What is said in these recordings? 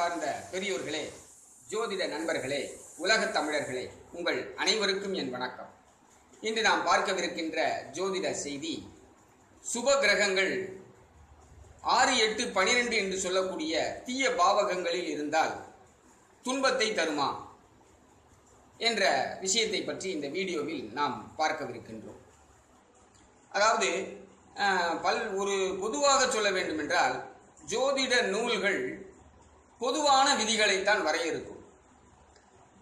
சார்ந்த பெரியோர்களே ஜோதிட நண்பர்களே உலகத் தமிழர்களே உங்கள் அனைவருக்கும் என் வணக்கம். இன்று நாம் பார்க்கவிருக்கின்ற ஜோதிட செய்தி சுப கிரகங்கள் ஆறு எட்டு பனிரெண்டு என்று சொல்லக்கூடிய தீய பாவகங்களில் இருந்தால் துன்பத்தை தருமா? என்ற விஷயத்தை பற்றி இந்த வீடியோவில் நாம் பார்க்கவிருக்கின்றோம். அதாவது பல் ஒரு பொதுவாக சொல்ல வேண்டுமென்றால் ஜோதிட நூல்கள் பொதுவான விதிகளைத்தான் வரையறுக்கும்.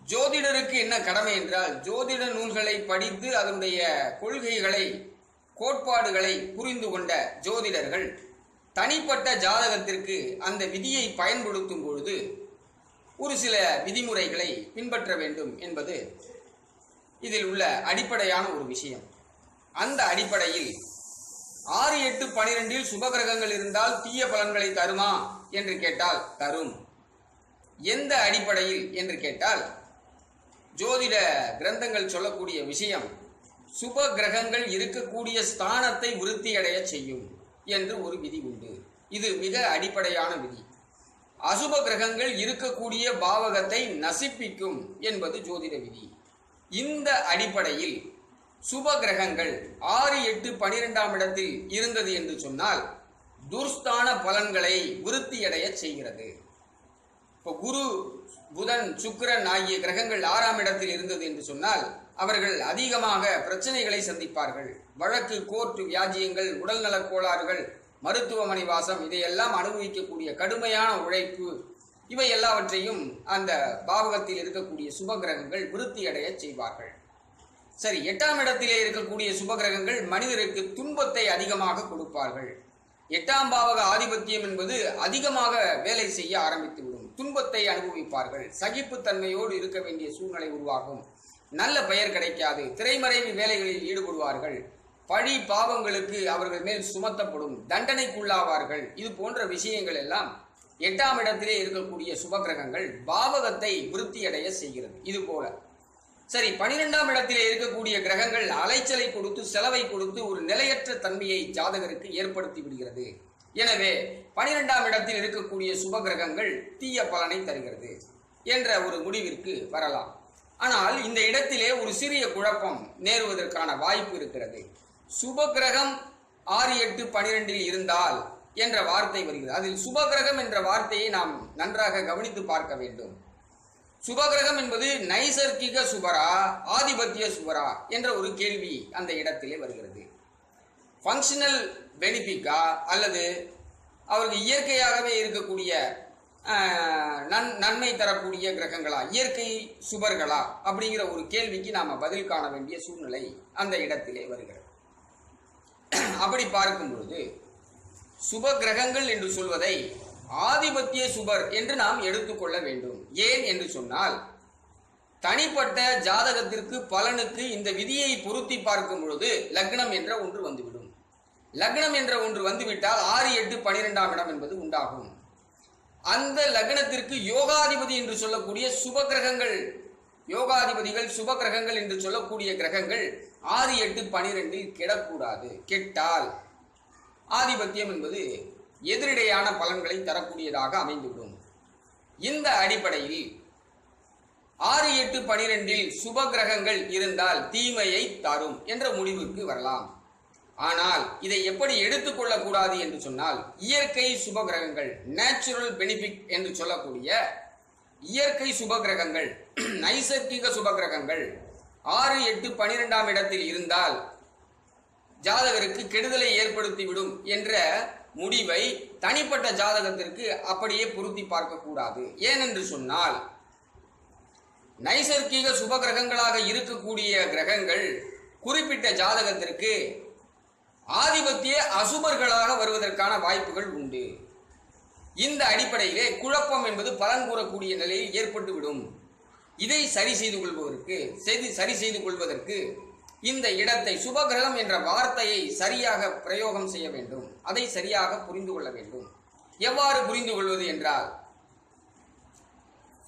ஜோதிடருக்கு என்ன கடமை என்றால் ஜோதிட நூல்களை படித்து அதனுடைய கொள்கைகளை கோட்பாடுகளை புரிந்து கொண்ட ஜோதிடர்கள் தனிப்பட்ட ஜாதகத்திற்கு அந்த விதியை பயன்படுத்தும் பொழுது ஒரு சில விதிமுறைகளை பின்பற்ற வேண்டும் என்பது இதில் உள்ள அடிப்படையான ஒரு விஷயம். அந்த அடிப்படையில் ஆறு எட்டு பனிரெண்டில் சுபகிரகங்கள் இருந்தால் தீய பலன்களை தருமா என்று கேட்டால் தரும். எந்த அடிப்படையில் என்று கேட்டால் ஜோதிட கிரந்தங்கள் சொல்லக்கூடிய விஷயம் சுப கிரகங்கள் இருக்கக்கூடிய ஸ்தானத்தை விருத்தியடைய செய்யும் என்று ஒரு விதி உண்டு. இது மிக அடிப்படையான விதி. அசுப கிரகங்கள் இருக்கக்கூடிய பாவகத்தை நசிப்பிக்கும் என்பது ஜோதிட விதி. இந்த அடிப்படையில் சுப கிரகங்கள் ஆறு எட்டு பனிரெண்டாம் இடத்தில் இருந்தது என்று சொன்னால் துர்ஸ்தான பலன்களை விருத்தியடைய செய்கிறது. இப்போ குரு புதன் சுக்கிரன் ஆகிய கிரகங்கள் ஆறாம் இடத்தில் இருந்தது என்று சொன்னால் அவர்கள் அதிகமாக பிரச்சனைகளை சந்திப்பார்கள். வழக்கு கோர்ட்டு வியாஜியங்கள் உடல்நலக் கோளாறுகள் மருத்துவமனை வாசம் இதையெல்லாம் அனுபவிக்கக்கூடிய கடுமையான உழைப்பு இவை எல்லாவற்றையும் அந்த பாவகத்தில் இருக்கக்கூடிய சுப கிரகங்கள் விருத்தியடைய செய்வார்கள். சரி எட்டாம் இடத்திலே இருக்கக்கூடிய சுபகிரகங்கள் மனிதருக்கு துன்பத்தை அதிகமாக கொடுப்பார்கள். எட்டாம் பாவக ஆதிபத்தியம் என்பது அதிகமாக வேலை செய்ய ஆரம்பித்துவிடும். துன்பத்தை அனுபவிப்பார்கள். சகிப்புத்தன்மையோடு இருக்க வேண்டிய சூழ்நிலை உருவாகும். நல்ல பெயர் கிடைக்காது. திரைமறைவு வேலைகளில் ஈடுபடுவார்கள். பழி பாவங்களுக்கு அவர்கள் மேல் சுமத்தப்படும். தண்டனைக்குள்ளாவார்கள். இது போன்ற விஷயங்கள் எல்லாம் எட்டாம் இடத்திலே இருக்கக்கூடிய சுபகிரகங்கள் பாவகத்தை விருத்தியடைய செய்கிறது. இது போல. சரி பனிரெண்டாம் இடத்திலே இருக்கக்கூடிய கிரகங்கள் அலைச்சலை கொடுத்து செலவை கொடுத்து ஒரு நிலையற்ற தன்மையை ஜாதகருக்கு ஏற்படுத்தி விடுகிறது. எனவே பனிரெண்டாம் இடத்தில் இருக்கக்கூடிய சுப கிரகங்கள் தீய பலனை தருகிறது என்ற ஒரு முடிவிற்கு வரலாம். ஆனால் இந்த இடத்திலே ஒரு சிறிய குழப்பம் நேருவதற்கான வாய்ப்பு இருக்கிறது. சுப கிரகம் ஆறு எட்டு பனிரெண்டில் இருந்தால் என்ற வார்த்தை வருகிறது. அதில் சுப கிரகம் என்ற வார்த்தையை நாம் நன்றாக கவனித்து பார்க்க வேண்டும். சுபகிரகம் என்பது நைசர்கிக சுபரா ஆதிபத்திய சுபரா என்ற ஒரு கேள்வி அந்த இடத்திலே வருகிறது. ஃபங்க்ஷனல் பெனிஃபிக்கா அல்லது அவருக்கு இயற்கையாகவே இருக்கக்கூடிய நன் நன்மை தரக்கூடிய கிரகங்களா? இயற்கை சுபர்களா? அப்படிங்கிற ஒரு கேள்விக்கு நாம் பதில் காண வேண்டிய சூழ்நிலை அந்த இடத்திலே வருகிறது. அப்படி பார்க்கும் பொழுது சுப கிரகங்கள் என்று சொல்வதை ஆதிபத்திய சுபர் என்று நாம் எடுத்துக்கொள்ள வேண்டும். ஏன் என்று சொன்னால் தனிப்பட்ட ஜாதகத்திற்கு பலனுக்கு இந்த விதியை பொருத்தி பார்க்கும் பொழுது லக்னம் என்ற ஒன்று வந்துவிடும். லக்னம் என்ற ஒன்று வந்துவிட்டால் ஆறு எட்டு பனிரெண்டாம் இடம் என்பது உண்டாகும். அந்த லக்னத்திற்கு யோகாதிபதி என்று சொல்லக்கூடிய சுப கிரகங்கள் யோகாதிபதிகள் சுப கிரகங்கள் என்று சொல்லக்கூடிய கிரகங்கள் ஆறு எட்டு பனிரெண்டில் கெடக்கூடாது. கெட்டால் ஆதிபத்தியம் என்பது எதிரிடையான பலன்களை தரக்கூடியதாக அமைந்துவிடும். இந்த அடிப்படையில் ஆறு எட்டு பனிரெண்டில் சுப கிரகங்கள் இருந்தால் தீமையை தரும் என்ற முடிவுக்கு வரலாம். ஆனால் இதை எப்படி எடுத்துக்கொள்ளக்கூடாது என்று சொன்னால் இயற்கை சுப கிரகங்கள் நேச்சுரல் பெனிஃபிட் என்று சொல்லக்கூடிய இயற்கை சுப கிரகங்கள் நைசர்கிக சுப கிரகங்கள் ஆறு எட்டு பனிரெண்டாம் இடத்தில் இருந்தால் ஜாதகருக்கு கெடுதலை ஏற்படுத்திவிடும் என்ற முடிவை தனிப்பட்ட ஜாதகத்திற்கு அப்படியே பொருத்தி பார்க்கக்கூடாது. ஏனென்று சொன்னால் நைசர்கிக சுப கிரகங்களாக இருக்கக்கூடிய கிரகங்கள் குறிப்பிட்ட ஜாதகத்திற்கு ஆதிபத்திய அசுபர்களாக வருவதற்கான வாய்ப்புகள் உண்டு. இந்த அடிப்படையிலே குழப்பம் என்பது பலன் கூறக்கூடிய நிலையில் ஏற்பட்டுவிடும். இதை சரி செய்து கொள்வதற்கு செய்து சரி செய்து கொள்வதற்கு இந்த இடத்தை சுபகிரகம் என்ற வார்த்தையை சரியாக பிரயோகம் செய்ய வேண்டும். அதை சரியாக புரிந்து கொள்ள வேண்டும். எவ்வாறு புரிந்து கொள்வது என்றால்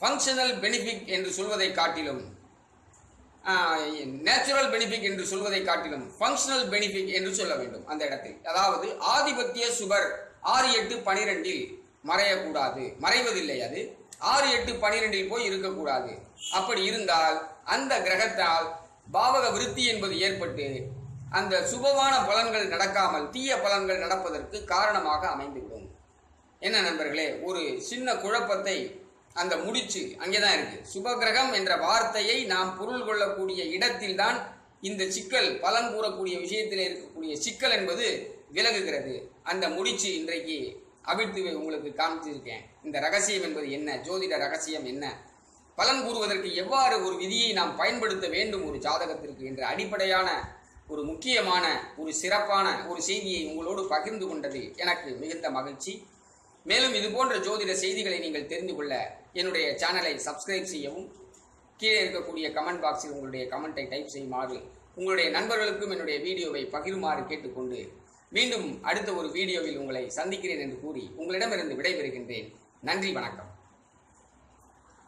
ஃபங்க்ஷனல் பெனிஃபிட் என்று சொல்வதை காட்டிலும் நேச்சுரல் பெனிஃபிட் என்று சொல்வதை காட்டிலும் ஃபங்க்ஷனல் பெனிஃபிட் என்று சொல்ல வேண்டும் அந்த இடத்தில். அதாவது ஆதிபத்திய சுபர் ஆறு எட்டு பனிரெண்டில் மறையக்கூடாது. மறைவதில்லை அது. ஆறு எட்டு பனிரெண்டில் போய் இருக்கக்கூடாது. அப்படி இருந்தால் அந்த கிரகத்தால் பாவக விருத்தி என்பது ஏற்பட்டு அந்த சுபமான பலன்கள் நடக்காமல் தீய பலன்கள் நடப்பதற்கு காரணமாக அமைந்துவிடும். என்ன நண்பர்களே ஒரு சின்ன குழப்பத்தை அந்த முடிச்சு அங்கே தான் இருக்கு. சுபகிரகம் என்ற வார்த்தையை நாம் பொருள் கொள்ளக்கூடிய இடத்தில்தான் இந்த சிக்கல் பலன் கூறக்கூடிய விஷயத்தில் இருக்கக்கூடிய சிக்கல் என்பது விலகுகிறது. அந்த முடிச்சு இன்றைக்கு அவிழ்த்து உங்களுக்கு காமிச்சிருக்கேன் இந்த ரகசியம் என்பது என்ன? ஜோதிட ரகசியம் என்ன? பலன் கூறுவதற்கு எவ்வாறு ஒரு விதியை நாம் பயன்படுத்த வேண்டும் ஒரு ஜாதகத்திற்கு என்ற அடிப்படையான ஒரு முக்கியமான ஒரு சிறப்பான ஒரு செய்தியை உங்களோடு பகிர்ந்து கொண்டது எனக்கு மிகுந்த மகிழ்ச்சி. மேலும் இது போன்ற ஜோதிட செய்திகளை நீங்கள் தெரிந்து கொள்ள என்னுடைய சேனலை சப்ஸ்கிரைப் செய்யவும் கீழே இருக்கக்கூடிய கமெண்ட் பாக்ஸில் உங்களுடைய கமெண்ட்டை டைப் செய்யுமாறு உங்களுடைய நண்பர்களுக்கும் என்னுடைய வீடியோவை பகிருமாறு கேட்டுக்கொண்டு மீண்டும் அடுத்த ஒரு வீடியோவில் உங்களை சந்திக்கிறேன் என்று கூறி உங்களிடமிருந்து விடைபெறுகின்றேன். நன்றி வணக்கம்.